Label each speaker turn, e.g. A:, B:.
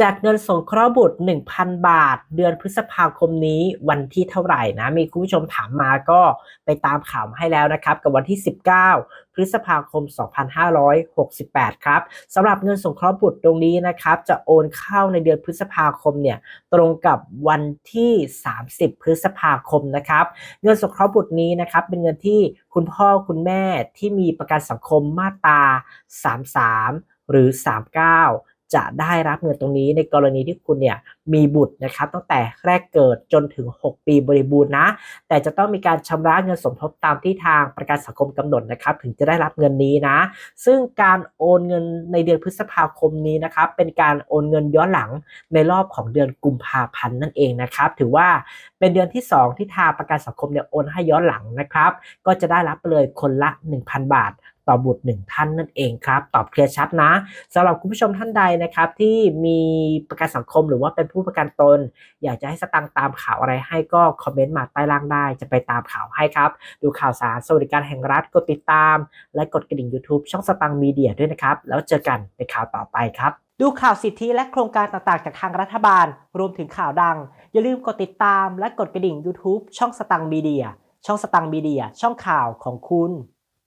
A: จากเงินสงเคราะห์บุตร 1,000 บาท เดือนพฤษภาคมนี้วันที่เท่าไหร่นะ มีคุณผู้ชมถามมาก็ไปตามข่าวให้แล้วนะครับ กับวันที่ 19 พฤษภาคม 2568 ครับสำหรับเงินสงเคราะห์บุตรตรงนี้นะครับ จะโอนเข้าในเดือนพฤษภาคมเนี่ยตรงกับวันที่ 30 พฤษภาคมนะครับ เงินสงเคราะห์บุตรนี้นะครับ เป็นเงินที่คุณพ่อคุณแม่ที่มีประกันสังคมมาตรา 33 หรือ 39 จะได้รับเงินตรงนี้ในกรณีที่คุณเนี่ยมีบุตรนะครับตั้งแต่แรกเกิดจนถึง 6 ปีบริบูรณ์นะ แต่จะต้องมีการชำระเงินสมทบตามที่ทางประกันสังคมกำหนดนะครับ ถึงจะได้รับเงินนี้นะ ซึ่งการโอนเงินในเดือนพฤษภาคมนี้นะครับเป็นการโอนเงินย้อนหลังในรอบของเดือนกุมภาพันธ์นั่นเองนะครับ ถือว่าเป็นเดือนที่ 2 ที่ทางประกันสังคมเนี่ยโอนให้ย้อนหลังนะครับ ก็จะได้รับเลยคนละ 1,000 บาท ต่อบุตรหนึ่งท่านนั่นเองครับ ตอบเคลียร์ชัดนะสำหรับคุณผู้ชมท่านใดนะครับที่มีประกันสังคมหรือว่าเป็นผู้ประกันตน อยากจะให้สตังค์ตามข่าวอะไรให้ก็คอมเมนต์มาใต้ล่างได้ จะไปตามข่าวให้ครับ ดูข่าวสารสวัสดิการแห่งรัฐกดติดตาม และกดกระดิ่ง YouTube ช่องสตังค์มีเดียด้วยนะครับ แล้วเจอกันในข่าวต่อไปครับ ดูข่าวสิทธิและโครงการต่างๆ จากทางรัฐบาล รวมถึงข่าวดัง อย่าลืมกดติดตามและกดกระดิ่ง YouTube ช่องสตังค์มีเดียช่องสตังค์มีเดียช่องข่าวของคุณ